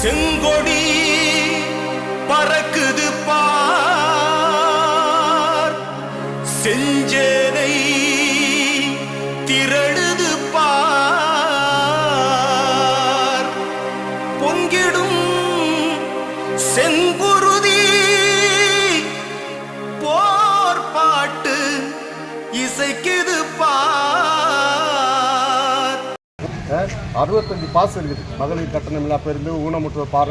செங்கொடி பறக்குது பார். செஞ்சேனை திரழுது பார். பொங்கிடும் செங்குருதி போர் பாட்டு இசைக்குது பார். அறுபத்தஞ்சு பாஸ் இருக்குது மகளிர் கட்டணமில்லா பேருந்து ஊனமுற்ற பார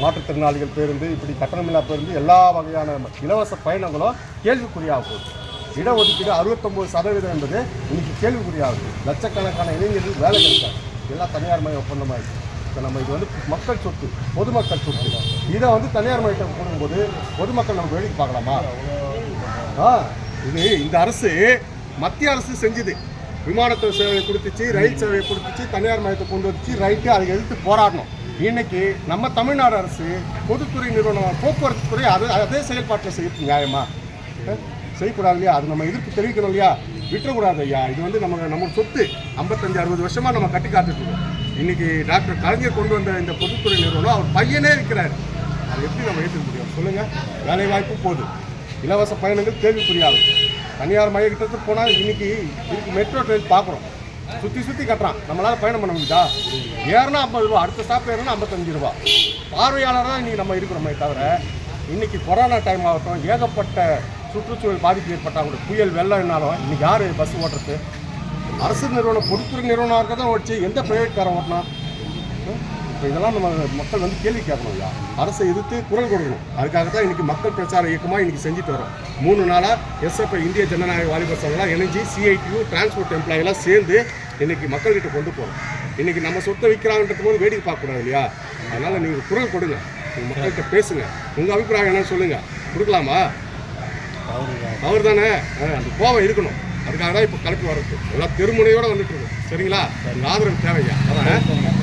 மாற்றுத்திறனாளிகள் பேருந்து இப்படி கட்டணமில்லா பேருந்து எல்லா வகையான இலவச பயணங்களும் கேள்விக்குறியாக போகுது இடஒதுக்கீடு அறுபத்தொம்போது சதவீதம் என்பது இன்னைக்கு கேள்விக்குறியாகுது. லட்சக்கணக்கான இளைஞர்கள் வேலை கிடைக்காது. எல்லாம் தனியார் மய ஒப்பந்தமாகிடுச்சு இப்போ நம்ம இது வந்து மக்கள் சொத்து பொதுமக்கள் சொத்து. இதை வந்து தனியார் மயத்தை போடும்போது பொதுமக்கள் நம்ம வேடிக்கை பார்க்கலாமா? ஆ இது இந்த அரசு மத்திய அரசு செஞ்சுது. விமானத்துறை சேவையை கொடுத்துச்சு ரயில் சேவையை கொடுத்துச்சு தனியார் மையத்தை கொண்டு வந்துச்சு ரைட்டு அதை எதிர்த்து போராடணும். இன்னைக்கு நம்ம தமிழ்நாடு அரசு பொதுத்துறை நிறுவனம் போக்குவரத்து துறை அது அதே செயல்பாட்டில் செய்யறது நியாயமா? செய்யக்கூடாது இல்லையா? அது நம்ம எதிர்ப்பு தெரிவிக்கணும் இல்லையா? விட்டுறக்கூடாது ஐயா. இது வந்து நம்ம நம்ம சொத்து. ஐம்பத்தஞ்சு அறுபது வருஷமாக நம்ம கட்டி காத்துட்ருக்கோம் இன்னைக்கு டாக்டர் கலைஞர் கொண்டு வந்த இந்த பொதுத்துறை நிறுவனம் அவர் பையனே இருக்கிறார். அதை எப்படி நம்ம ஏற்றுக்க முடியும்? சொல்லுங்கள் வேலை வாய்ப்பு போகுது இலவச பயணங்கள் கேள்விக்குறியாகும். தனியார் மையக்கிட்ட போனால் இன்னைக்கு இதுக்கு மெட்ரோ ட்ரெயின் பார்க்குறோம் சுற்றி சுற்றி கட்டுறான். நம்மளால் பயணம் பண்ண முடியுதா? ஏறினா ஐம்பது ரூபா அடுத்த ஸ்டாப் ஏறினா ஐம்பத்தஞ்சு ரூபா. பார்வையாளர் தான் இன்றைக்கி நம்ம இருக்கிறோமே தவிர இன்றைக்கி கொரோனா டைம் ஆகட்டும் ஏகப்பட்ட சுற்றுச்சூழல் பாதிப்பு ஏற்பட்டால் கூட புயல் வெள்ளம் இன்றைக்கி யார் பஸ் ஓட்டுறது? அரசு நிறுவனம் பொதுத்துறை நிறுவனம் இருக்க தான் ஓடிச்சு எந்த பிரைவேட் ஓட்டினா? இப்போ இதெல்லாம் நம்ம மக்கள் வந்து கேள்வி கேட்கணும் ஐயா. அரசை எதிர்த்து குரல் கொடுக்கணும். அதுக்காக தான் இன்னைக்கு மக்கள் பிரச்சார இயக்கமாக இன்னைக்கு செஞ்சுட்டு வரோம். மூணு நாளாக எஸ்எஃப்ஐ இந்திய ஜனநாயக வாலிபர் சங்கம்லாம் இணைஞ்சு சிஐடியு டிரான்ஸ்போர்ட் எம்ப்ளாயெல்லாம் சேர்ந்து இன்னைக்கு மக்கள்கிட்ட கொண்டு போகிறோம் இன்னைக்கு நம்ம சொத்தை விற்கிறாங்கன்றது போது வேடிக்கை பார்க்கக்கூடாது இல்லையா? அதனால் நீங்கள் குரல் கொடுங்க. நீங்க மக்கள்கிட்ட பேசுங்க. உங்கள் அபிப்பிராயம் என்னன்னு சொல்லுங்கள் கொடுக்கலாமா? அவர் தானே அந்த கோவம் இருக்கணும். அதுக்காக தான் இப்போ கலெக்டர் வர்றது எல்லாம் தெருமுனையோட வந்துட்டு இருக்கு சரிங்களா? ஆதரவு தேவையா? அதான்?